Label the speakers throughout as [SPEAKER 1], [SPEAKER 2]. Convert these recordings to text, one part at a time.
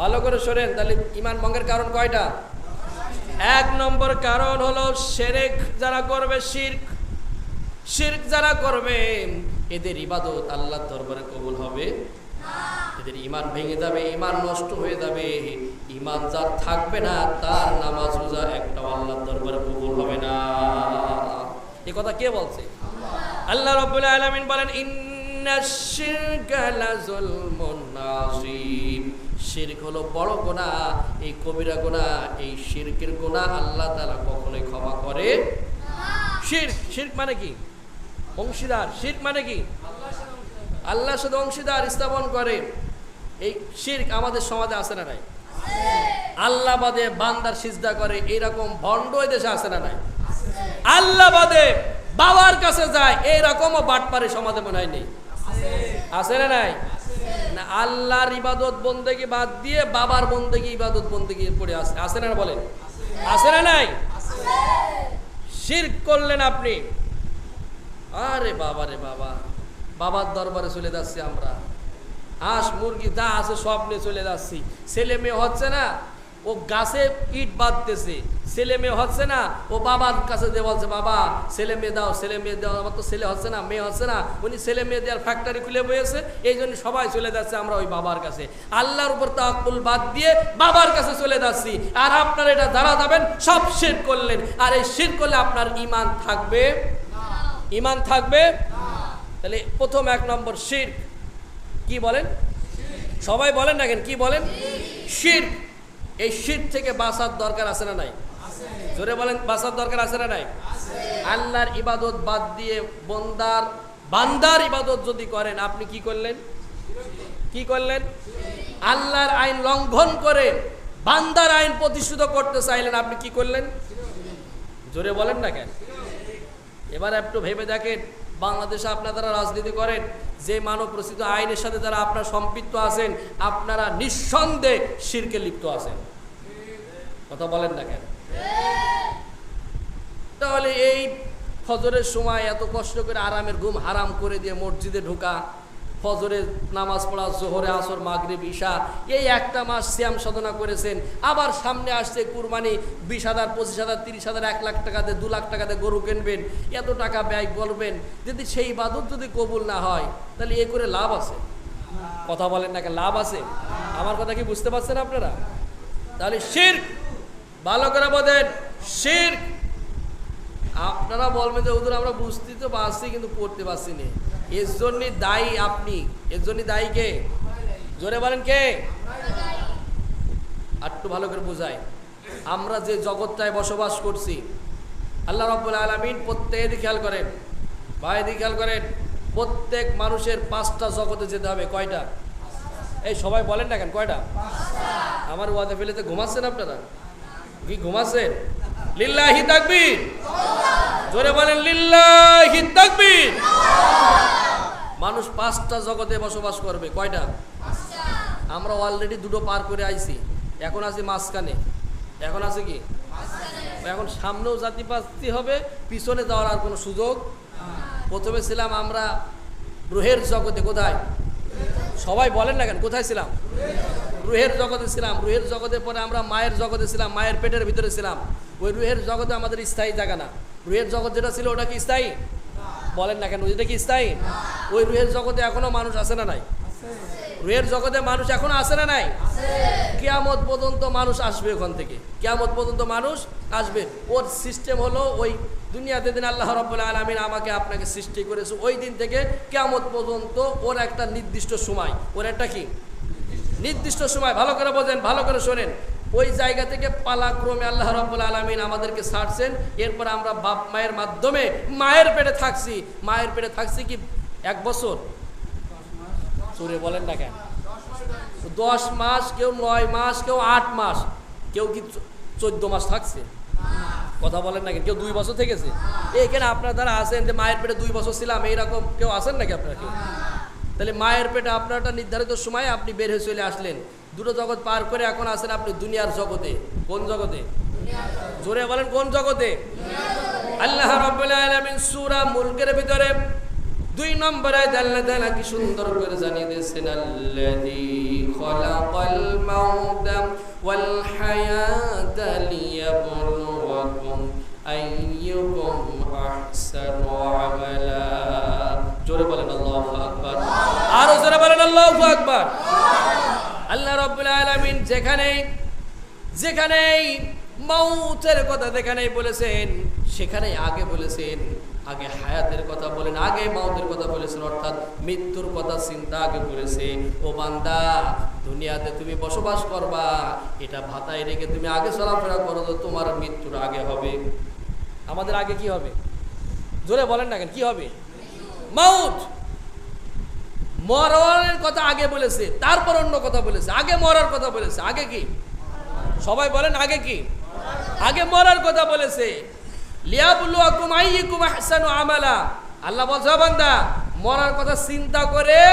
[SPEAKER 1] ভালো করে শোনেন, তাহলে ইমান ভঙ্গের কারণ কয়টা? এক নম্বর কারণ হলো সেরেক যারা করবে শির্ক। শির্ক যারা করবে, এদের ইবাদত আল্লাহর দরবারে কবুল হবে এদের ইমান ভেঙে যাবে ইমান নষ্ট হয়ে যাবে। ইমান যার থাকবে না, তার নামাজ রোজা একটা আল্লাহর দরবারে কবুল হবে না। এ কথা কে বলছে? আল্লাহ রাব্বুল আলামিন বলেন, ইন্নাশ শিরকা লাযুলমুন নাযীম শিরক হলো বড় গোনা এই কবিরা গোনা এই শিরকের গোনা আল্লাহ তাআলা কখনোই ক্ষমা করে শিরক শিরক মানে কি? অংশীদার। শিরক মানে কি? আল্লাহর সাথে অংশীদার স্থাপন করে। এই শিরক আমাদের সমাজে আছে না নাই? আল্লাহ বাদে বান্দার সিজদা করে এইরকম ভণ্ড এই দেশে আছে না নাই? আল্লাহ বাদে বাবার কাছে যায় এইরকমও বাটপারে সমাজে মনে হয় নেই। আছে না নাই? আল্লাহর ইবাদত বন্দেগি বাদ দিয়ে বাবার বন্দেগি ইবাদত বন্দেগি পড়ে আছে আছে না বলেন? আছে না নাই? শির করলেন আপনি। আরে বাবা রে বাবা, বাবার দরবারে চলে যাচ্ছি আমরা। হাঁস মুরগি যা আছে সব নিয়ে চলে যাচ্ছি। ছেলে মেয়ে হচ্ছে না ও গাছে ইট বাঁধতেছে। ছেলে মেয়ে হচ্ছে না, ও বাবার কাছে দিয়ে বলছে, বাবা, ছেলে মেয়ে দাও, ছেলে মেয়ে দাও, আমার তো ছেলে হচ্ছে না, মেয়ে হচ্ছে না। উনি ছেলে মেয়ে দেওয়ার ফ্যাক্টরি খুলে বয়েছে এই জন্য সবাই চলে যাচ্ছে আমরা ওই বাবার কাছে। আল্লাহর উপর তাকুল বাদ দিয়ে বাবার কাছে চলে যাচ্ছি। আর আপনারা এটা যারা যাবেন, সব শির করলেন। আর এই শির করলে আপনার ইমান থাকবে? ইমান থাকবে? তাহলে প্রথম এক নম্বর শির কি বলেন? সবাই বলেন না কেন? কি বলেন? শির এই শির থেকে বাঁচার দরকার আছে না নাই? জোরে বলেন, বাঁচার দরকার আছে না নাই? আল্লাহর ইবাদত বাদ দিয়ে বন্দার, বান্দার ইবাদত যদি করেন, আপনি কি করলেন? কি করলেন? আল্লাহর আইন লঙ্ঘন করে বান্দার আইন প্রতিষ্ঠিত করতে চাইলেন, আপনি কি করলেন? জোরে বলেন না কেন? এবার একটু ভেবে দেখেন বাংলাদেশে আপনারা যারা রাজনীতি করেন, যে মানব প্রসিদ্ধ আইনের সাথে যারা আপনারা সম্পৃক্ত আছেন, আপনারা নিঃসন্দেহে শিরকে লিপ্ত আছেন। কথা বলেন না কেন? তাহলে এই ফজরের সময় এত কষ্ট করে আরামের ঘুম হারাম করে দিয়ে মসজিদে ঢোকা ফজরে নামাজ পড়া, জোহরে আসর, মাগরিব ঈশা এই একটা মাস শ্যাম সাধনা করেছেন। আবার সামনে আসছে কুরবানি, বিশ হাজার, পঁচিশ হাজার, তিরিশ হাজার, এক লাখ টাকাতে, দু লাখ টাকাতে গরু কিনবেন, এত টাকা ব্যয় করবেন, যদি সেই বাদত যদি কবুল না হয়, তাহলে এ করে লাভ আছে। কথা বলেন না লাভ আছে? আমার কথা কি বুঝতে পারছেন আপনারা? তাহলে শির ভালো করে বোঝেন শির আপনারা বলবেন যে ওদের আমরা বুঝতে তো পারছি কিন্তু করতে পারছি না। এর জন্য দায়ী আপনি। এর জন্য দায়ী কে? জোরে বলেন কে? আর একটু ভালো করে বোঝায় আমরা যে জগৎটায় বসবাস করছি আল্লাহ রব্বুল আলমিন প্রত্যেক খেয়াল করেন। ভাই দিকে খেয়াল করেন। প্রত্যেক মানুষের পাঁচটা জগতে যেতে হবে। কয়টা? এই সবাই বলেন না কেন কয়টা? আমার ওয়াদে ফেলেতে ঘুমাচ্ছেন আপনারা? কি ঘুমাচ্ছেন? লিল্লাহি তাকবীর। জোরে বলেন লিল্লাহি তাকবীর। মানুষ পাঁচটা জগতে বসবাস করবে কয়টা? আমরা অলরেডি দুটো পার করে আইছি। এখন আছি মাঝখানে। এখন আছে কি? এখন সামনেও জাতি পাতি হবে পিছনে যাওয়ার আর কোনো সুযোগ? প্রথমে ছিলাম আমরা রুহের জগতে কোথায়? সবাই বলেন না কেন? কোথায় ছিলাম? রুহের জগতে ছিলাম। রুহের জগতে পরে আমরা মায়ের জগতে ছিলাম, মায়ের পেটের ভিতরে ছিলাম। ওই রুহের জগতে আমাদের স্থায়ী জায়গা না। রুহের জগৎ যেটা ছিল ওটা কি স্থায়ী? বলেন না কেন? ওইটা কি স্থায়ী? ওই রুহের জগতে এখনও মানুষ আসে না নাই? রুহের জগতে মানুষ এখনও আসে না নাই? কেয়ামত পর্যন্ত মানুষ আসবে ওখান থেকে। কেয়ামত পর্যন্ত মানুষ আসবে। ওর সিস্টেম হলো ওই দুনিয়াতে দিন আল্লাহ রব্বুল আলমিন আমাকে আপনাকে সৃষ্টি করেছে। ওই দিন থেকে কেয়ামত পর্যন্ত ওর একটা নির্দিষ্ট সময়। ওর একটা কি? নির্দিষ্ট সময়। ভালো করে বোঝেন, ভালো করে শোনেন। ওই জায়গা থেকে পালাক্রমে আল্লাহ রব্বুল আলমিন আমাদেরকে ছাড়ছেন। এরপর আমরা বাপ মায়ের মাধ্যমে মায়ের পেটে থাকছি। মায়ের পেটে থাকছি কি এক বছর? চুরে বলেন না কেন? দশ মাস, কেউ নয় মাস, কেউ আট মাস, কেউ কি চোদ্দ মাস থাকছে? কথা বলেন না কেউ দুই বছর থেকেছে এখানে আপনার দ্বারা আসেন যে মায়ের পেটে দুই বছর ছিলাম, এইরকম কেউ আসেন নাকি আপনার কেউ? তাহলে মায়ের পেটে আপনারটা নির্ধারিত সময় আপনি বের হয়ে চলে আসলেন। দুটো জগৎ পার করে এখন আসেন আপনি দুনিয়ার জগতে। কোন জগতে? জোরে বলেন, কোন জগতে? আল্লাহ সুরা মুলকের ভিতরে দুই নম্বরে আল্লাহ তাআলা কি সুন্দর করে জানিয়ে দিয়েছেন, আল্লাযী খলাকাল মাউতা ওয়াল হায়াতা লিয়াবলু ليبلوكم أيكم أحسن عملا জোরে বলেন আল্লাহু আকবার আরো জোরে বলেন আল্লাহু আকবার আল্লাহ রাব্বুল আলামিন যেখানেই যেখানেই মৌতের কথা যেখানেই বলেছেন সেখানেই আগে বলেছেন আগে হায়াতের কথা বলেন আগে মৌতের কথা বলেছেন অর্থাৎ মৃত্যুর কথা চিন্তা আগে করেছে ও বান্দা দুনিয়াতে তুমি বসবাস করবা, এটা ভাতায় রেখে তুমি আগে চলাফেরা করো তো তোমার মৃত্যুর আগে হবে। আমাদের আগে কি হবে? জোরে বলেন না কেন, কি হবে? মাউত মরণের কথা আগে বলেছে, তারপর অন্য কথা বলেছে, আগে মরার কথা বলেছে, আগে কি? সবাই বলেন, আগে কি? আগে মরার কথা বলেছে। আমালা। আল্লাহ বলছে, "ও বান্দা, মরার কথা চিন্তা করে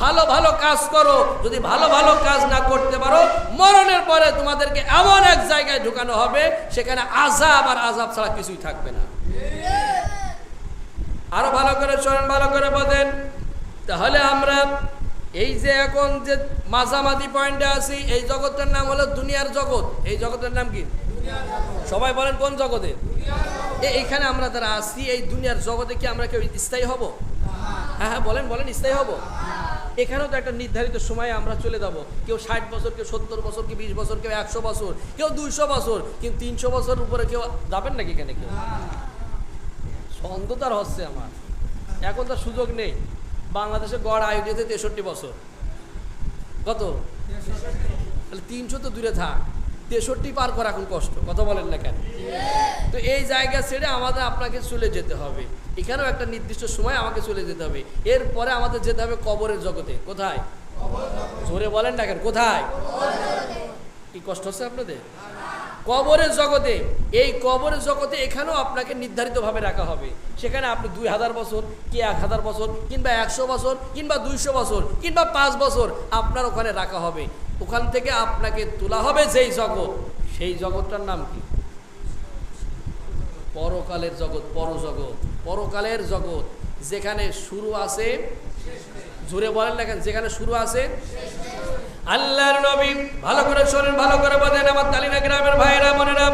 [SPEAKER 1] ভালো ভালো কাজ করো, যদি ভালো ভালো কাজ না করতে পারো, মরণের পরে তোমাদেরকে এমন এক জায়গায় ঢুকানো হবে, সেখানে আজাব আর আজাব ছাড়া কিছুই থাকবে না। আরও ভালো করে শোনেন, ভালো করে বলেন। তাহলে আমরা এই যে এখন যে মাঝামাঝি পয়েন্টে আছি, এই জগতের নাম হলো দুনিয়ার জগৎ। এই জগতের নাম কি? সবাই বলেন কোন জগতে? এইখানে আমরা যারা আছি, এই দুনিয়ার জগতে কি আমরা কেউ স্থায়ী হব? হ্যাঁ হ্যাঁ বলেন বলেন, স্থায়ী হব। এখানেও তো একটা নির্ধারিত সময়ে আমরা চলে যাব। কেউ ষাট বছর, কেউ সত্তর বছর, কেউ বিশ বছর, কেউ একশো বছর, কেউ দুইশো বছর কিন্তু তিনশো বছর উপরে কেউ যাবেন নাকি এখানে কেউ? অন্ধতার হচ্ছে আমার। এখন তার সুযোগ নেই। বাংলাদেশে গড় আয়ু দিয়েছে তেষট্টি বছর। কত? তাহলে তিনশো তো দূরে থাক। তেষট্টি পার করা এখন কষ্ট, কথা বলেন না কেন? তো এই জায়গা ছেড়ে আমাদের আপনাকে চলে যেতে হবে। এখানেও একটা নির্দিষ্ট সময় আমাকে চলে যেতে হবে। এরপরে আমাদের যেতে হবে কবরের জগতে। কোথায়? জোরে বলেন না কেন, কোথায়? কি কষ্ট হচ্ছে আপনাদের? কবরের জগতে, এই কবরের জগতে এখানেও আপনাকে নির্ধারিতভাবে রাখা হবে। সেখানে আপনি দুই হাজার বছর, কি এক হাজার বছর, কিংবা একশো বছর, কিংবা দুইশো বছর, কিংবা পাঁচ বছর আপনার ওখানে রাখা হবে। ওখান থেকে আপনাকে তোলা হবে যেই জগৎ। সেই জগৎটার নাম কি? পরকালের জগৎ, পরজগৎ। পরকালের জগৎ যেখানে শুরু আছে, জোরে বলেন না যেখানে শুরু আছে আল্লাহর নবী, ভালো করে শোনেন, ভালো করে বোঝেন। আমার তালিনা গ্রামের ভাইয়েরা, বোনেরা,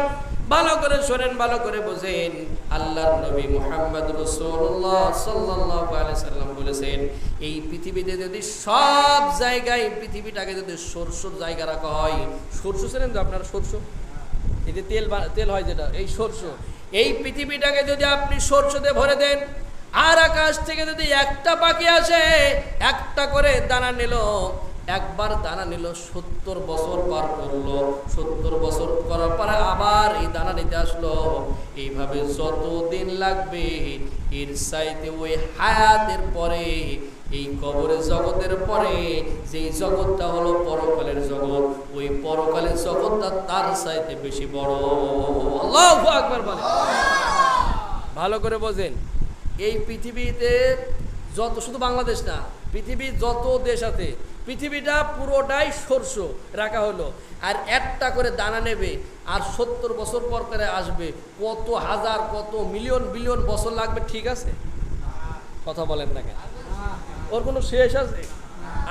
[SPEAKER 1] ভালো করে শোনেন, ভালো করে বোঝেন। আল্লাহর নবী মুহাম্মদ রাসূলুল্লাহ সাল্লাল্লাহু আলাইহি সাল্লাম বলেছেন, এই পৃথিবীতে যদি সব জায়গায়, পৃথিবীটাকে যদি সরষের জায়গা রাখা হয়, সরষে চেনেন তো আপনার সরষে? এই যে তেল তেল হয় যেটা, এই সরষ। এই পৃথিবীটাকে যদি আপনি সরষতে ভরে দেন, আর আকাশ থেকে যদি একটা পাখি আসে, একটা করে দানা নিল একবার দানা নিল, সত্তর বছর পার করল। সত্তর বছর করার পরে আবার এই দানা নিতে আসলো। এইভাবে যত দিন লাগবে, এর চাইতে ওই হায়াতের পরে, এই কবরের জগতের পরে, যেই জগৎটা হলো পরকালের জগৎ, ওই পরকালের জগৎটা তার চাইতে বেশি বড়। আকবার বলে ভালো করে বোঝেন। এই পৃথিবীতে যত, শুধু বাংলাদেশ না, পৃথিবীর যত দেশ আছে পৃথিবীটা পুরোটাই শস্য রাখা হলো। আর একটা করে দানা নেবে, আর সত্তর বছর পর করে আসবে। কত হাজার, কত মিলিয়ন, বিলিয়ন বছর লাগবে, ঠিক আছে? কথা বলেন না কেন? ওর কোনো শেষ আছে?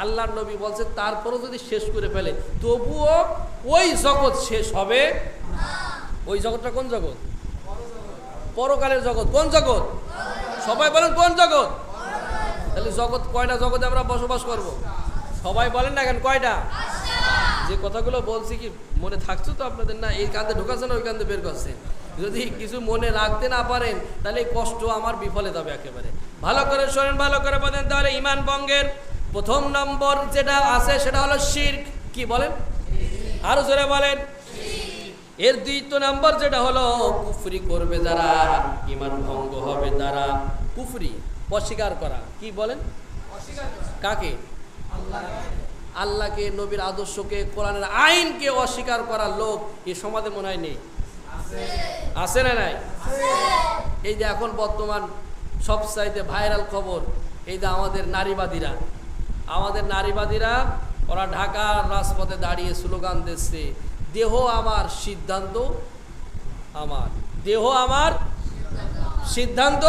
[SPEAKER 1] আল্লাহ নবী বলছে, তারপরও যদি শেষ করে ফেলে, তবুও ওই জগৎ শেষ হবে ওই জগৎটা কোন জগৎ? পরকালের জগৎ। কোন জগৎ? সবাই বলেন, কোন জগৎ? তাহলে জগৎ কয়টা জগতে আমরা বসবাস করব? সবাই বলেন না কেন কয়টা? যে কথাগুলো বলছি কি মনে থাকছো তো আপনাদের? না এই কান্দে ঢোকাচ্ছেন ওই কান্দে বের করছেন যদি কিছু মনে রাখতে না পারেন তাহলে এই কষ্ট আমার বিফলে যাবে একেবারে। ভালো করে শোনেন ভালো করে বলেন তাহলে ইমান বঙ্গের প্রথম নম্বর যেটা আছে সেটা হলো শির্ক। কি বলেন? আরও জোরে বলেন। এর দ্বিতীয় নাম্বার যেটা হলো কুফরি করবে যারা ইমান ভঙ্গ হবে তারা। কুফরি অস্বীকার করা। কি বলেন? কাকে? আল্লাহকে, নবীর আদর্শকে, কোরআনের আইনকে অস্বীকার করা লোক এ সমাজে মনে হয় নেই। আছে না নাই? এই যে এখন বর্তমান সব চাইতে ভাইরাল খবর, এই যে আমাদের নারীবাদীরা। আমাদের নারীবাদীরা, ওরা ঢাকার রাজপথে দাঁড়িয়ে স্লোগান দিচ্ছে, দেহ আমার সিদ্ধান্ত আমার। দেহ আমার সিদ্ধান্ত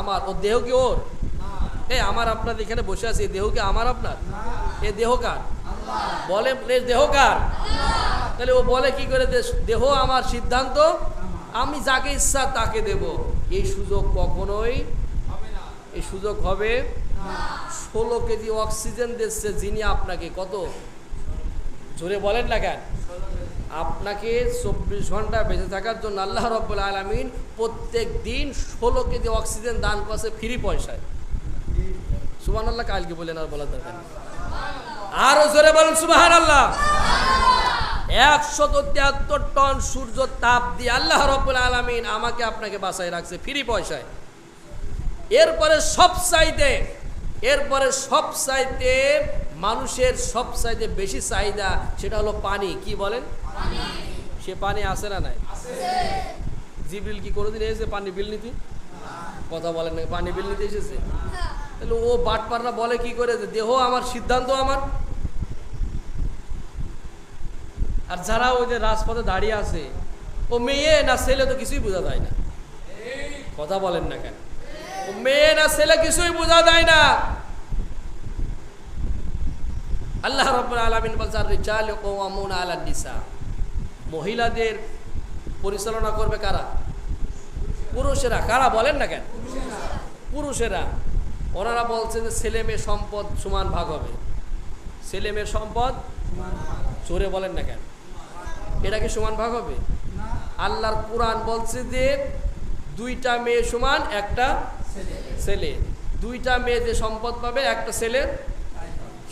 [SPEAKER 1] আমার, ও দেহ কি ওর? এই আমার আপনার এখানে বসে আছি এই দেহ কি আমার আপনার? এ দেহ কার? বলে দেহ কার? তাহলে ও বলে কি করে দেহ আমার সিদ্ধান্ত, আমি যাকে ইচ্ছা তাকে দেব। এই সুযোগ কখনোই এই সুযোগ হবে ষোলো কেজি অক্সিজেন দিচ্ছে যিনি আপনাকে। কত? জোরে বলেন না কেন? আপনাকে চব্বিশ ঘণ্টা বেঁচে থাকার জন্য আল্লাহ রব্বুল আলমিন প্রত্যেক দিন ষোলো কেজি অক্সিজেন দান করছে ফ্রি পয়সায়। সুবান আল্লাহ কালকে বলেন আর বলার দরকার। আরও জোরে বলেন সুবাহান আল্লাহ একশত তিয়াত্তর টন সূর্য তাপ দিয়ে আল্লাহ রব্বুল আলমিন আমাকে আপনাকে বাসায় রাখছে ফ্রি পয়সায়। এরপরে সব চাইতে এরপরে সব চাইতে মানুষের সব চাইতে বেশি চাহিদা সেটা হলো পানি কি বলেন? সে পানি আছে না নাই? জিবিল কি কোনোদিন এসেছে পানি বিল নিতে? কথা বলেন না পানি বিল নিতে এসেছে। তাহলে ও বাটপাররা বলে কি করে যে, দেহ আমার, সিদ্ধান্ত আমার? আর যারা ওই যে রাজপথে দাঁড়িয়ে আছে, ও মেয়ে না ছেলে তো কিছুই বোঝা যায় না। কথা বলেন না কেন? ও মেয়ে না ছেলে কিছুই বোঝা যায় না। আল্লাহ রব্বুল আলামিন বলছে মহিলাদের পরিচালনা করবে কারা? পুরুষেরা, কারা বলেন না কেন? পুরুষেরা, ওনারা বলছে যে ছেলে সম্পদ সমান ভাগ হবে। ছেলে সম্পদ চোরে বলেন না কেন? এটা কি সমান ভাগ হবে? আল্লাহর কোরআন বলছে যে দুইটা মেয়ে সমান একটা ছেলে। দুইটা মেয়ে যে সম্পদ পাবে, একটা ছেলের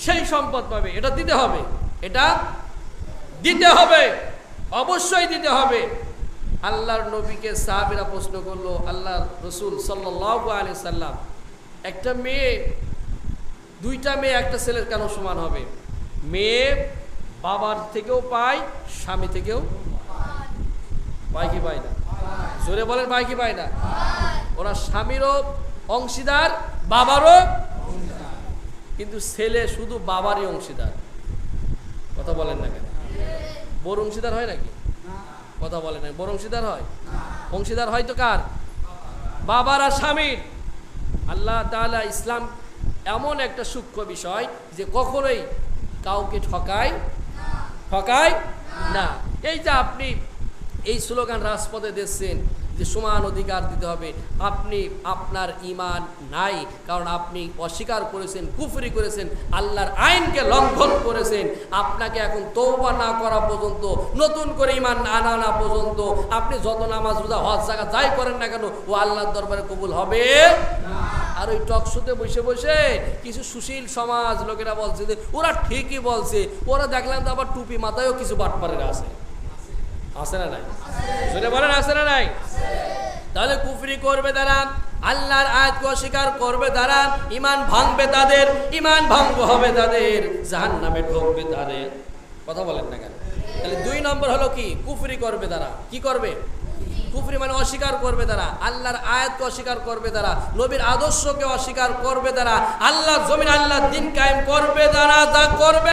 [SPEAKER 1] সেই সম্পদ পাবে। এটা দিতে হবে। এটা দিতে হবে। অবশ্যই দিতে হবে। আল্লাহর নবীকে সাহাবিরা প্রশ্ন করল আল্লাহ রসুল সাল্লাহ আলি সাল্লাম, একটা মেয়ে, দুইটা মেয়ে, একটা ছেলের কেন সমান হবে? মেয়ে বাবার থেকেও পায়, স্বামী থেকেও পায়। কি পায় না? জোরে বলেন, পায় কি পায় না? ওরা স্বামীরও অংশীদার, বাবারও কিন্তু ছেলে শুধু বাবারই অংশীদার। কথা বলেন না কেন? বড় অংশীদার হয় নাকি? কথা বলে না বড় অংশীদার হয়। অংশীদার হয় তো কার? বাবার আর স্বামীর। আল্লাহ তালা ইসলাম এমন একটা সূক্ষ্ম বিষয় যে কখনোই কাউকে ঠকায় ঠকায় না। এই যে আপনি এই স্লোগান রাজপথে দিচ্ছেন যে সমান অধিকার দিতে হবে। আপনি আপনার ইমান নাই, কারণ আপনি অস্বীকার করেছেন, কুফরি করেছেন, আল্লাহর আইনকে লঙ্ঘন করেছেন। আপনাকে এখন তৌবা না করা পর্যন্ত, নতুন করে ইমান আনা না পর্যন্ত, আপনি যত নামাজ, রোজা, হজ জায়গা যাই করেন না কেন, ও আল্লাহর দরবারে কবুল হবে? আর ওই টকশোতে বসে বসে কিছু সুশীল সমাজ লোকেরা বলছে যে, ওরা ঠিকই বলছে, ওরা দেখলাম তো আবার টুপি মাথায়ও কিছু বাটপারের আছে। আছে না নাই? শুনে বলেন, আছে না নাই? তাহলে কুফরি করবে আল্লাহর আয়াতকে অস্বীকার করবে ইমান ভাঙবে তাদের ইমান ভঙ্গ হবে তাদের জাহান নামে ঢুকবে তাদের। কথা বলেন না কেন? তাহলে দুই নম্বর হলো কি? কুফরি করবে তারা। কি করবে? কুফরি মানে অস্বীকার করবে তারা। আল্লাহর আয়াতকে অস্বীকার করবে তারা। নবীর আদর্শকে অস্বীকার করবে তারা। আল্লাহ জমিন আল্লাহ দিন কায়েম করবে তারা তা করবে